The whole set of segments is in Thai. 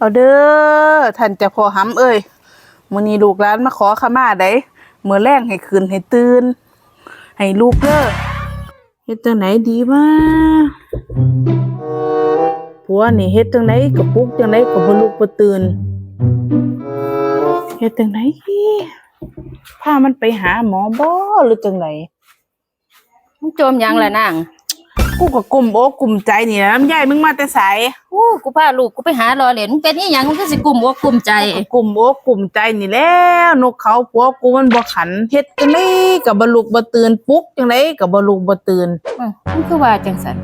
เอาเด้อท่านจะพอห้ำเอ้ยมื้อนี้ลูกหลานมาขอขมาได้เมื้อแรงให้คืนให้ตื่น ให้ลูกเด้อเฮ็ดจังไหนดีมาผัวนี่เฮ็ดจังไหนก็ปลุกจังไหนก็บ่ลุกบ่ตื่นเฮ็ดจังไหนพามันไปหาหมอบ่หรือจังไหนมึงจมยังล่ะนาง กูก็กลุ่มอกกลุ่มใจนี่นะลำไยมึงมาแต่ไสอู้กูพาลูกกูไปหารอเหรียญมึงเป็นอีหยังมึงก็สิกลุ่มอกกลุ่มใจ กลุ่มอกกลุ่มใจนี่แหล้วนกเขาผัวกูมันบ่ขันเฮ็ดจังไดก็บ่ลุกบ่ตื่นปลุกจังไดก็บ่ลุกบ่ตื่นอือมึงคือว่าจังสัน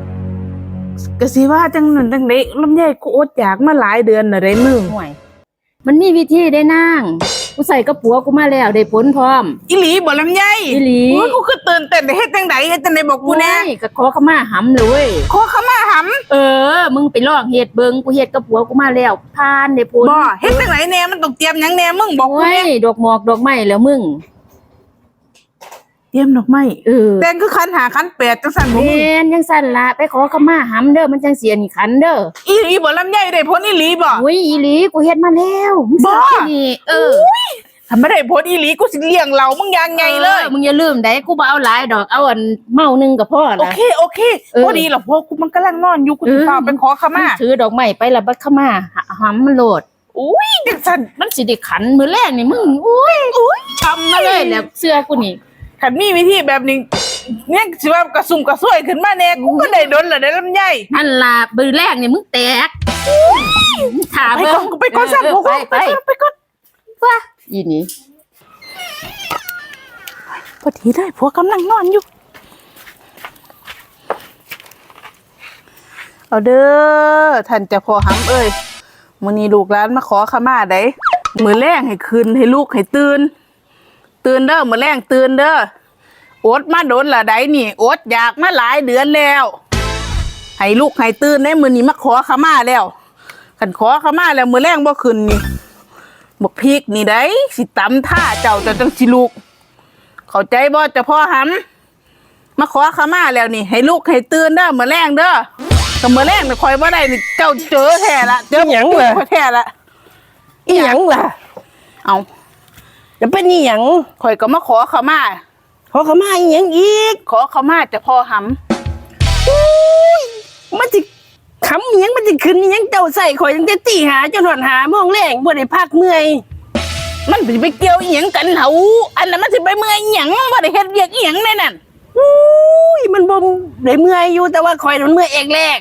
ก็สิว่าจังนั้นจังไดลำไยกูอดอยากมาหลายเดือนน่ะได้มึงห่วย มันมีวิธีได้นางกูใส่กระปัวกูมาแล้วได้ผลพร้อม อีหลีบ่ลำไยอีหลีโอ้ยกูคือตื่นเต้นได้เฮ็ดจังไดเฮ็ดจังไดบอกกูแน่โอ้ยก็ขอขมาหำเลยเว้ยขอเข้ามาหำเออ มึงไปลองเฮ็ดเบิงกูเฮ็ดกระปัวกูมาแล้วผ่านได้ผลบ่เฮ็ดจังไดแน่มันต้องเตรียมหยังแน่มึงบอกกูโอ้ยแน่ดอกหมอกดอกไม้แล้วมึง เตรียมดอกไม้เออแต่งคือคันหาคันแปดจังซั่นบ่แมมึงนยังสั่นละไปขอขมาหำเด้อมันจังเสียนี่ขันเด้ออีหลีบ่ลำไยได้ผลอีหลีบ่อุ้ยอีหลีกูเฮ็ดมาแล้วมึงบ้าทราบนี่เออถ้าไม่ได้ผลอีหลีกูสิเลี้ยงเรามึงยังไงเลยออมึงอย่าลืมได้กูบ่เอาหลายดอกเอาอันเมาหนึงก็พอโอละเคโอเคเออพอดีหรอพวกกูมันกำลังนอนอยู่กูเอจะอพาไปขอขมางถือดอกไม้ไปและบัดเข้ามาหาหำมันโหลดอุ้ยจังสันมันสิได้ขันมือแรกนี่มึงอุ้ยอุ้ยช้ำมาเลยแล้วเสื้อกูนี่ ขันมีวิธีแบบนี้เนี่ยสิว่ากระซุ่มกระซวยขึ้นมาแน่กูก็ได้โดนละได้ลำไยอันลามือแรกนี่มึงแตกมึงถามไปก่อนกูไปก่อนสั่นเออพวกไปกูไปไปก่อนไปก่อนว่าอีนี่พอดีได้ผัวกำลังนอนอยู่ เอาเด้อท่านเจะพอหำเอ้ยมื้อนี้ลูกหลานมาขอขมาได้มื้อแรงให้คืนให้ลูกให้ตื่น ตื่นเด้อมื้อแรงตื่นเด้ออดมาโดนละใดนี่อดอยากมาหลายเดือนแล้วให้ลูกให้ตื่นได้มื้อนี้มาขอขมาแล้วคันขอขมาแล้วมื้อแรงบ่ขึ้นนี่บักพริกนี่ได้สิตำท่าเจ้าเจ้าจังสิลูก เข้าใจบ่เจะพ่อหำมาขอขมาแล้วนี่ ให้ลูกให้ตื่นเด้อมื้อแรงเด้อก็มื้อแรงนี่คอยบ่ได้นี่เจ้าเจอแท้ละเจอหยังล่ะข่อยแท้ละอีหยังล่ะเอา จะเป็นอีหยังข่อยก็มาขอขมาขอเขามาอีหยังอีก ขอขมาเจะพ่อหมันสิคำอีหยังมันสิขึ้นอีหยังเจ้าใส่ข่อยตั้งแต่ตีหาจนหอนหาโมองแรงบ่ได้พักเมื่อยำมันสิไปเกี่ยวอีหยังกันเหาอันนั้นมันสิไปเมื่อยอีหยังบ่ได้เฮ็ดเวียกอีหยังในนั่นอุ้ยมันบ่ได้เมื่อยอยู่แต่ว่าข่อยนั้นเมื่อยเอกแรก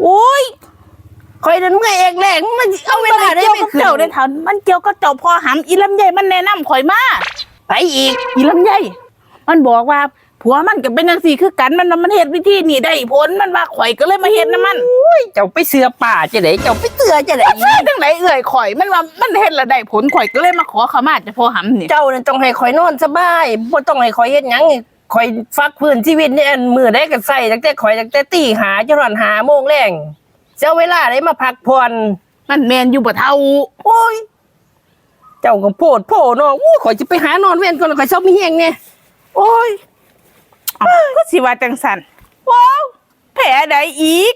โอ้ย ข่อยนั้นเมื่อยเอกแรกมันสิเอาเวลาได้เกี่ยวไปกับขึ้นเจ้าได้เท่ามันเกี่ยวกับเจ้าพ่อหำอีลำไยมันแนะนำข่อยมาไปอีก อีลำไยมันบอกว่าผัวมันก็เป็นจังซี่คือกันมันว่ามันเฮ็ดวิธีนี่ได้ผลมันว่าข่อยก็เลยมาเฮ็ดนํมันอุ้ยเจ้าไปเสือป่าจะไหนเจ้าไปเสือจะไหนใช่จังไหนเอ่ยข่อยมันว่ามันเฮ็ดและได้ผลข่อยก็เลยมาขอขมาเจะพอหำนี่เจ้านั่นต้องให้ข่อยนอนสบายบ่ต้องให้ข่อยเฮ็ดหยังข่อยฟักพื้นชีวิตเนี่ยอันมือได้ก็ใส่ตั้งแต่ข่อยตั้งแต่ตีหาจนหอนหาโมงแรง เจ้าเวลาได้มาพักผ่อนมันแมนอยู่บ่เท่าโอ้ย เจ้าก็โพดโพเนาะอู้ข่อยจะไปหานอนเว้นก่อนข่อยชอบมีเฮงเนี่ยโอ้ยเอ้าก็สิว่าจังสันว้าวแผลใดอีก